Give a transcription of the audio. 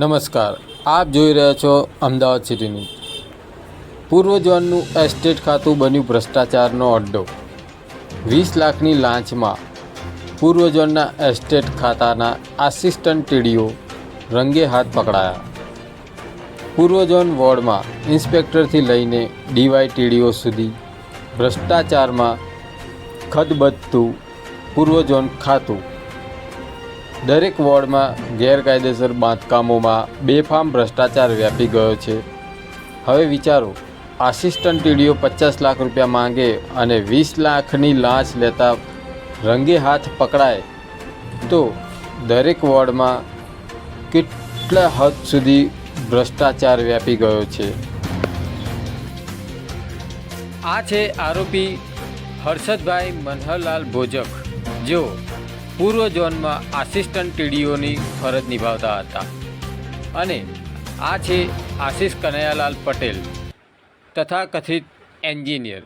નમસ્કાર, આપ જોઈ રહ્યા છો અમદાવાદ સિટી ન્યૂઝ પૂર્વ ઝોનનું એસ્ટેટ ખાતું બન્યું ભ્રષ્ટાચારનો અડ્ડો. વીસ લાખની લાંચમાં પૂર્વ ઝોનના એસ્ટેટ ખાતાના આસિસ્ટન્ટ ટીડીઓ રંગે હાથ પકડાયા. પૂર્વ ઝોન વોર્ડમાં ઇન્સ્પેક્ટરથી લઈને ડીવાય ટીડીઓ સુધી ભ્રષ્ટાચારમાં ખદબદતું પૂર્વ ઝોન ખાતું દરેક વોર્ડમાં ગેરકાયદેસર બાંધકામોમાં બેફામ ભ્રષ્ટાચાર વ્યાપી ગયો છે. હવે વિચારો, આસિસ્ટન્ટ ટીડીઓ પચાસ લાખ રૂપિયા માંગે અને વીસ લાખની લાંચ લેતા રંગે હાથ પકડાય, તો દરેક વોર્ડમાં કેટલા હદ સુધી ભ્રષ્ટાચાર વ્યાપી ગયો છે? આ છે આરોપી હર્ષદભાઈ મનહરલાલ ભોજક. જેઓ પૂર્વ ઝોનમાં આસિસ્ટન્ટ ટીડીઓની ફરજ નિભાવતા હતા. અને આ છે આશિષ કનૈયાલાલ પટેલ તથા કથિત એન્જિનિયર.